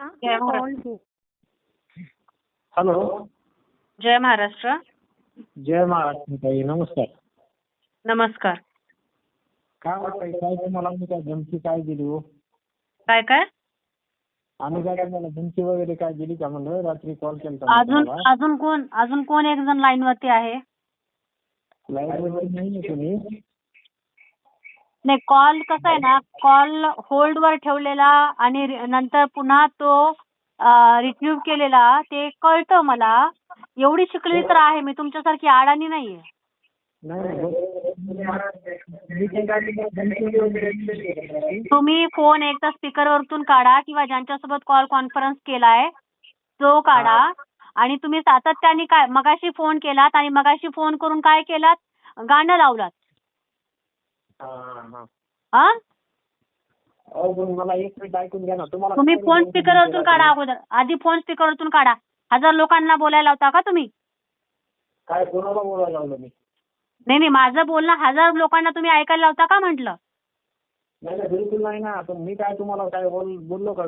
जय Maharashtra. Hello. जय महाराष्ट्र. जय महाराष्ट्र ताई नमस्कार. नमस्कार. काय वाटतंय काय तुम्हाला आम्ही काय धमकी काय दिली हो? काय काय? आम्ही काय तुम्हाला धमकी वगैरे काय दिली का म्हणलं? रात्री कॉल केला अजून अजून कोण अजून कोण एक जण लाईन वरती आहे? लाइट वगैरे नाही तुम्ही नाही कॉल कसा आहे ना कॉल होल्ड वर ठेवलेला आणि नंतर पुन्हा तो रिट्रीव्ह केलेला ते कळतं मला. एवढी शिकलेली तर आहे मी तुमच्यासारखी अडाणी नाहीये? तुम्ही फोन एकदा स्पीकर वरतून काढा किंवा ज्यांच्यासोबत कॉल कॉन्फरन्स केलाय तो काढा. आणि तुम्ही सातत्याने काय मगाशी फोन केलात आणि मगाशी फोन करून काय केलात? गाणं लावलात. हा, हा, हा. हा अहो पण मला एक मिनिट ऐकून घ्या ना. तुम्हाला तुम्ही फोन स्पीकर वरतून? काढा अगोदर. आधी फोन स्पीकर वरतून काढा. हजार लोकांना बोलायला होता का तुम्ही? काय कोणाला बोलायला लावलं मी? नाही नाही माझं बोलणं हजार लोकांना तुम्ही ऐकायला लावता का म्हटलं? नाही नाही बिलकुल नाही ना. पण मी काय तुम्हाला काय बोल बोललो का?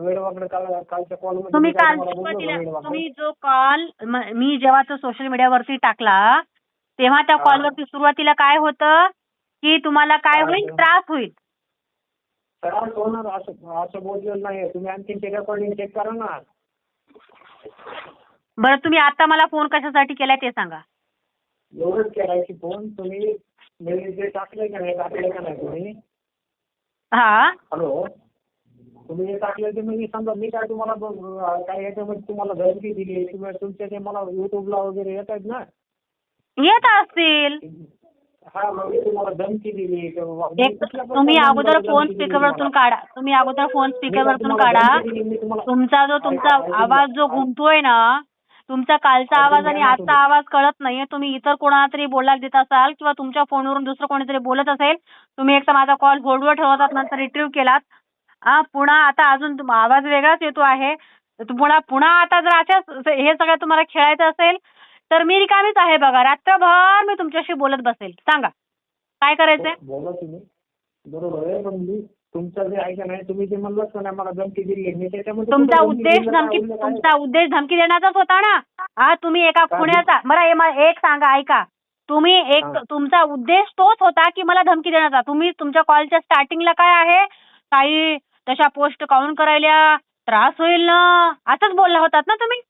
काल कालच्या कॉलमध्ये तुम्ही मी काय काल तुम्हाला बोललो का सुरुवातीला वेडवाकडं? तुम्ही जो कॉल मी जेव्हा तो सोशल मीडियावरती टाकला तेव्हा त्या हा. कॉलवरती सुरुवातीला काय होतं? की तुम्हाला काय होईल? त्रास होईल. त्रास होणार असं असं बोललेलं नाही तुम्ही आणखीन ते रेकॉर्डिंग चेक करा ना. बरं तुम्ही आता मला फोन कशासाठी केलाय ते सांगा. एवढंच करायची फोन तुम्ही मी जे टाकले का नाही टाकले का नाही तुम्ही? हा. हॅलो. तुम्ही जे टाकले ते मी समजा मी काय तुम्हाला ब- काय याच्यामध्ये तुम्हाला धमकी दिली किंवा तुमच्या ते मला युट्यूबला वगैरे येत आहेत ना. येत असतील. हा मग मी तुम्हाला धमकी दिली किंवा मी एक कुठल्या तुम्ही अगोदर फोन दिली स्पीकर वरतून तुम्हाला? काढा. तुम्ही अगोदर फोन मी स्पीकर काय वरतून तुम्हाला काढा. तुमचा जो तुमचा आवाज जो. घुमतोय ना तुमचा कालचा आवाज आणि आजचा. आवाज कळत नाहीये. तुम्ही इतर कोणाला तरी बोलायला देत असाल किंवा तुमच्या फोनवरून दुसरं कोणीतरी बोलत असेल तुम्ही एक तर माझा कॉल होल्डवर ठेवतात नंतर रिट्रीव्ह केलात. हा पुन्हा आता अजून तुम- आवाज वेगळाच येतो आहे. तर पुन्हा पुन्हा आता जर अशाच हे सगळं तुम्हाला खेळायचं असेल तर मी रिकामीच आहे बघा. रात्रभर मी तुमच्याशी बोलत बसेल. सांगा. काय करायचंय? बोला तुम्ही. बरोबर आहे पण मी तुमचं जे ऐका नाही तुम्ही जे म्हणलात का नाही मला धमकी दिली मी त्याच्यामध्ये तुमचा कुठं धमकी उद्देश दिलं धमकी काय? तुमचा उद्देश धमकी देण्याचाच होता ना? हा तुम्ही एका काय? हे मला एक सांगा ऐका. तुम्ही एक हा. तुमचा उद्देश तोच होता की मला धमकी देण्याचा. तुम्ही तुमच्या कॉलच्या स्टार्टिंगला काय आहे? काही तशा पोस्ट काउंट करायला त्रास होईल ना? असंच बोलला होतात ना तुम्ही?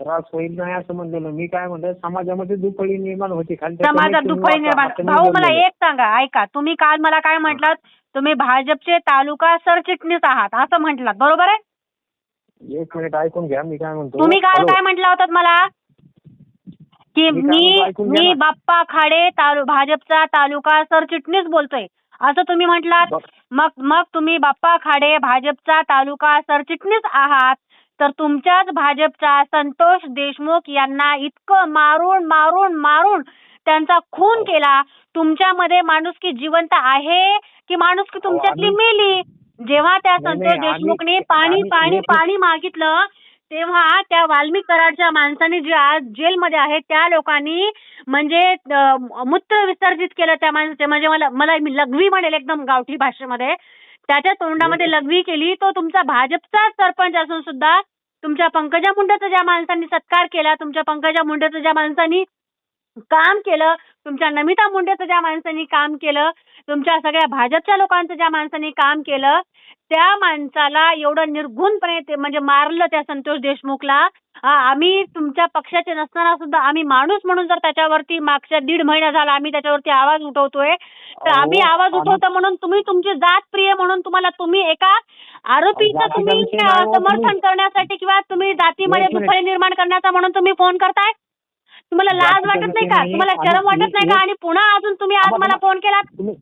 त्रास होईल नाही असं म्हणलेलं. मी काय म्हणतो समाजामध्ये दुफळी निर्माण होती. समाजात दुफळी. निर्माण भाऊ मला. एक सांगा ऐका. तुम्ही काल मला काय म्हटलात? तुम्ही भाजपचे तालुका सरचिटणीस आहात असं म्हटलात. बरोबर आहे? एक मिनिट ऐकून घ्या. मी काय म्हणतो? तुम्ही काल. काय म्हटला होतात मला? की मी मी. बाप्पा खाडे भाजपचा तालुका सरचिटणीस बोलतोय. असं तुम्ही म्हटलात? मग मग तुम्ही बाप्पा खाडे भाजपचा तालुका सरचिटणीस आहात. तर तुमच्याच भाजपचा संतोष देशमुख यांना इतकं मारून मारून मारून त्यांचा खून केला. तुमच्यामध्ये माणुसकी जिवंत आहे की माणुसकी तुमच्यातली आम्ही- मेली? जेव्हा त्या संतोष देशमुखने पाणी पाणी पाणी मागितलं तेव्हा त्या वाल्मिक कराडच्या माणसाने जे आज जेलमध्ये आहेत त्या लोकांनी म्हणजे मूत्र विसर्जित केलं त्या माणसाचे. म्हणजे मला मला मी लघवी म्हणेल एकदम गावठी भाषेमध्ये. त्याच्या तोंडामध्ये लघवी केली. तो तुमचा भाजपचा सरपंच असून सुद्धा तुमच्या पंकजा मुंडेचा ज्या माणसांनी सत्कार केला तुमच्या पंकजा मुंडेचं ज्या माणसांनी काम केलं. तुमच्या नमिता मुंडेचं ज्या माणसांनी काम केलं तुमच्या सगळ्या भाजपच्या लोकांचं ज्या माणसांनी काम केलं त्या माणसाला एवढं निर्घुणपणे ते म्हणजे मारलं त्या संतोष देशमुखला. आम्ही तुमच्या पक्षाचे नसताना सुद्धा आम्ही माणूस म्हणून जर त्याच्यावरती मागच्या दीड महिना झाला आम्ही त्याच्यावरती आवाज उठवतोय तर आम्ही आवाज उठवतो म्हणून तुम्ही तुमची जात प्रिय म्हणून तुम्हाला तुम्ही एका आरोपीचं तुम्ही समर्थन करण्यासाठी किंवा तुम्ही जातीमध्ये. दुफळी निर्माण करण्याचा म्हणून तुम्ही फोन करताय? तुम्हाला लाज वाटत नाही का. तुम्हाला शरम वाटत नाही का? आणि पुन्हा अजून तुम्ही आज मला फोन केलात? तुम्ही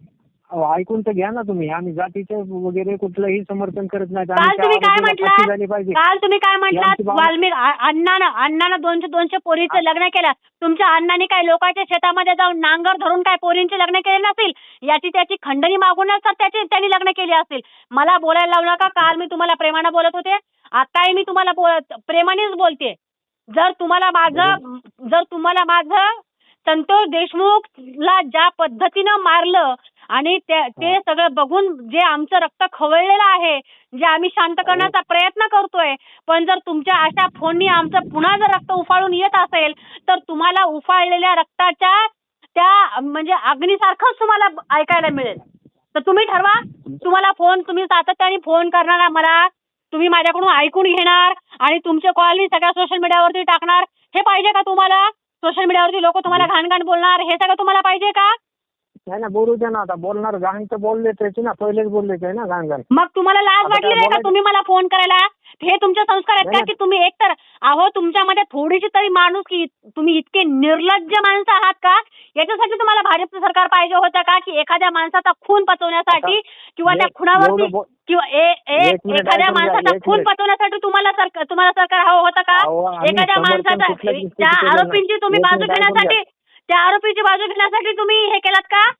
अहो, ऐकून तर घ्या ना तुम्ही. आम्ही जातीचं वगैरे कुठलंही समर्थन करत नाही काल तुम्ही काय पाहिजे म्हटलात? काल तुम्ही काय म्हटलात? यांची भावना- वाल्मिक आ- अण्णानं अण्णानं दोनशे दोनशे पोरीचं लग्न केलं. तुमच्या अण्णाने काय लोकांच्या शेतामध्ये जाऊन नांगर धरून काय पोरींचे लग्न केले नसेल याची त्याची खंडणी मागूनच तर त्याची त्यांनी लग्न केली असतील. मला बोलायला लावू नका. काल मी तुम्हाला प्रेमानं बोलत होते. आताही मी तुम्हाला बोलत प्रेमानेच बोलते. जर तुम्हाला माझं जर तुम्हाला माझं संतोष देशमुखला ज्या पद्धतीनं मारलं आणि ते ते सगळं बघून जे आमचं रक्त खवळलेलं आहे जे आम्ही शांत करण्याचा प्रयत्न करतोय पण जर तुमच्या अशा फोननी आमचं पुन्हा जर रक्त उफाळून येत असेल तर तुम्हाला उफाळलेल्या रक्ताच्या त्या म्हणजे अग्नीसारखंच तुम्हाला ऐकायला मिळेल. तर तुम्ही ठरवा तुम्हाला फोन तुम्ही सातत्याने फोन करणार मला तुम्ही माझ्याकडून ऐकून घेणार आणि तुमचे कॉल मी सगळ्या सोशल मीडियावरती टाकणार. हे पाहिजे का तुम्हाला? सोशल मीडियावरती लोक तुम्हाला घाण घाण बोलणार. हे सगळं तुम्हाला पाहिजे का? नाही ना बोलू दे ना आता. बोलणार घाण तर बोलले त्याची ना. पहिलेच बोलले ते ना घाण घाण मग तुम्हाला लाज वाटली नाही का? तुम्ही मला फोन करायला? हे तुमचे संस्कार आहेत का. की तुम्ही एकतर अहो तुमच्यामध्ये थोडीशी तरी माणूस की तुम्ही इतके निर्लज्ज माणसं आहात का? याच्यासाठी तुम्हाला भाजपचं सरकार पाहिजे होतं का? की एखाद्या माणसाचा खून पचवण्यासाठी किंवा त्या बो- किंवा एखाद्या माणसाचा खून. पचवण्यासाठी तुम्हाला सरकार तुम्हाला सरकार हवं होतं का? एखाद्या माणसाचा त्या. आरोपींची तुम्ही बाजू घेण्यासाठी त्या आरोपीची बाजू घेण्यासाठी तुम्ही हे केलात का?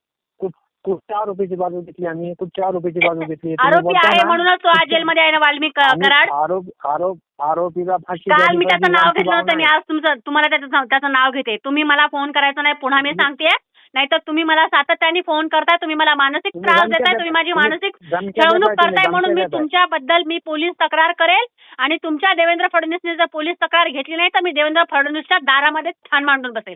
कुठच्या आरोपीची बाजू घेतली आम्ही कुठच्या आरोपीची बाजू घेतली तुम्ही आरोपी बोलताय आहे ना, म्हणूनच तो आज जेलमध्ये आहे ना वाल्मिक आम्ही कराड आरोप आरोप आरोपीला फाशी काल मी त्याचं पाहिजे, नाव आमची घेतलं होतं भावना मी आहे. आज तुमचं तुम्हाला त्याचं त्याचं नाव घेते तुम्ही मला फोन करायचा नाही पुन्हा मी सांगते नाहीतर तुम्ही मला सातत्याने फोन करताय तुम्ही मला मानसिक तुम्ही त्रास धमक्या देताय देताय. तुम्ही माझी तुम्ही मानसिक धमक्या छळवणूक देताय तुम्ही, करताय म्हणून मी धमक्या देताय. तुमच्याबद्दल मी पोलीस तक्रार करेल आणि तुमच्या देवेंद्र फडणवीसने जर पोलीस तक्रार घेतली नाही तर मी देवेंद्र फडणवीसच्या दारामध्ये ठाण मांडून बसेल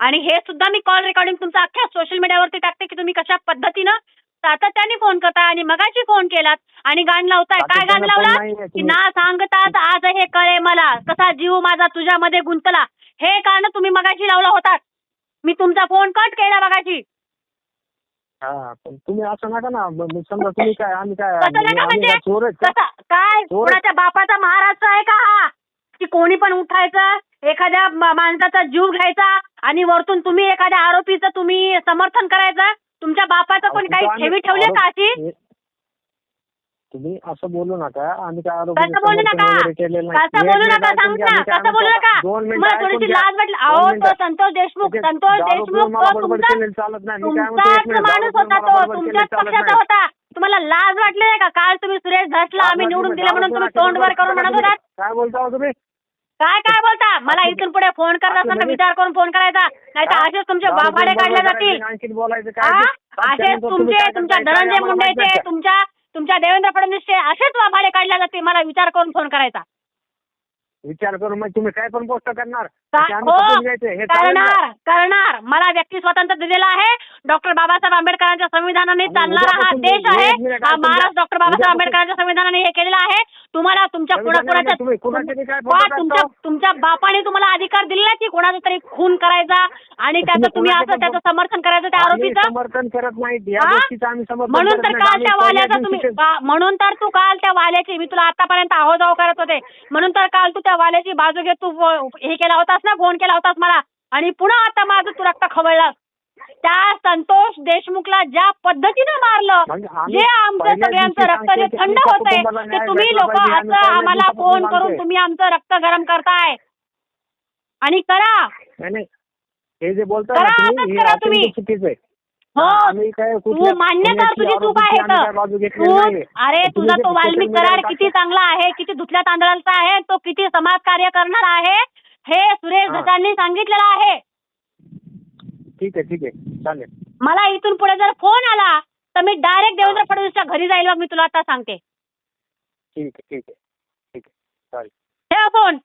आणि हे सुद्धा मी कॉल रेकॉर्डिंग तुमचं अख्ख्या सोशल मीडियावरती टाकते की तुम्ही कशा पद्धतीनं सातत्याने फोन करताय आणि मगाशी फोन केलात आणि गाण लावताय. काय गाण लावला की ना सांगताच आज हे कळे मला. कसा जीव माझा तुझ्यामध्ये गुंतला. हे गाणं तुम्ही मगाशी लावला होतात. मी तुमचा फोन कट केला मगाशी. हा तुम्ही असं नका ना. समजा तुम्ही काय आम्ही काय म्हणजे? चोर काय? कोणाच्या बापाचा महाराष्ट्र आहे का हा? की कोणी पण उठायचं? एखाद्या म- माणसाचा जीव घ्यायचा आणि वरतून तुम्ही एखाद्या आरोपीचं तुम्ही समर्थन करायचं. तुमच्या बापाचं पण काही आम्ही- ठेवी ठेवले का अशी? हे- तुम्ही असं बोलू नका. आम्ही काय आरोप कसं बोलू नका? कसं बोलू नका? सांग ना. कसं बोलू नका? तुम्हाला थोडीशी लाज वाटली. अहो तो संतोष देशमुख संतोष देशमुख तो तुमचा चालत नाही. मी काय म्हणतो, एक तुमचाच मिनिट, माणूस दारू होता मला तो तुमच्याच पक्षाचा. होता. तुम्हाला लाज वाटली नाही का? काल तुम्ही सुरेश धसला आम्ही निवडून नाही. दिले म्हणून तुम्ही तोंड वर करून म्हणत होतात. काय बोलता हो तुम्ही? काय काय बोलता? मला इथून पुढे फोन करत असं असताना विचार करून फोन करायचा नाही तर? असेच तुमचे वाभाडे काढले जातील बोलायचं काय हा? असेच तुमचे तुमच्या धनंजय मुंडेचे? तुमच्या तुमच्या देवेंद्र फडणवीसचे असेच वाभाडे काढले जातील मला विचार करून फोन करायचा विचार करून मग तुम्ही काय पण पोस्ट करणार का- ते आम्ही हो खपून घ्यायचे हे चालेल का? करणार करणार मला व्यक्ती स्वातंत्र्य दिलेलं आहे डॉक्टर बाबासाहेब आंबेडकरांच्या संविधानाने आणि चालणारा हा उद्यापासून देश आहे एक मिनिट हा ऐकून महाराष्ट्र. डॉक्टर बाबासाहेब उद्यापासून- आंबेडकरांच्या संविधानाने हे केलेलं आहे तुम्हाला तुमच्या संविधानाने कुणाकुणाच्या तुम्ही कुणाचे बी काय वा, फोटो तुमच्या? तुमच्या बापाने तुम्हाला अधिकार दिलेला की कोणाचा तरी खून करायचा आणि त्याचं तुम्ही तुम्ही कोणाचे असं पण त्याचं समर्थन करायचं त्या आम्ही आरोपीचं समर्थन करत नाहीत या हा? गोष्टीचं आम्ही समर्थन म्हणून करत तर नाही. काल आम्ही त्या पहिल्या वाल्याचा तुम्ही दिवशीचे- म्हणून तर तू काल त्या वाल्याची मी तुला आतापर्यंत आहो करत होते म्हणून तर काल तू त्या वाल्याची बाजू घेत तू हे केला होतास ना फोन केला होतास मला. आणि पुन्हा आता माझं तू रक्त खवळलास त्या संतोष देशमुखला ज्या पद्धतीनं मारलं म्हणजे जे आमचं पहिल्या सगळ्यांचं रक्त जे थंड होतंय. ते तुम्ही लोक असं पहिल्या आम्हाला फोन करून. तुम्ही आमचं रक्त गरम करताय. आणि करा. हे जे बोलताय करा, तुम्ही आम्ही काय तू मान्य कर कुणाची तुझी चूक आरोपीची आहे आम्ही तर. काय बाजू घेतली तू नाहीये. अरे तुझा तो वाल्मिक media कराड वर किती टाकता- चांगला आहे किती धुतल्या तांदळाचा आहे तो किती समाज कार्य करणार आहे हे सुरेश हा. धसांनी सांगितलेलं आहे. ठीक आहे ठीक आहे. चालेल. मला इथून पुढे जर फोन आला तर मी डायरेक्ट देवेंद्र फडणवीसच्या घरी जाईल बघ मी तुला आता सांगते. ठीक आहे ठीक आहे. ठीक आहे. चालेल. ठेवा फोन.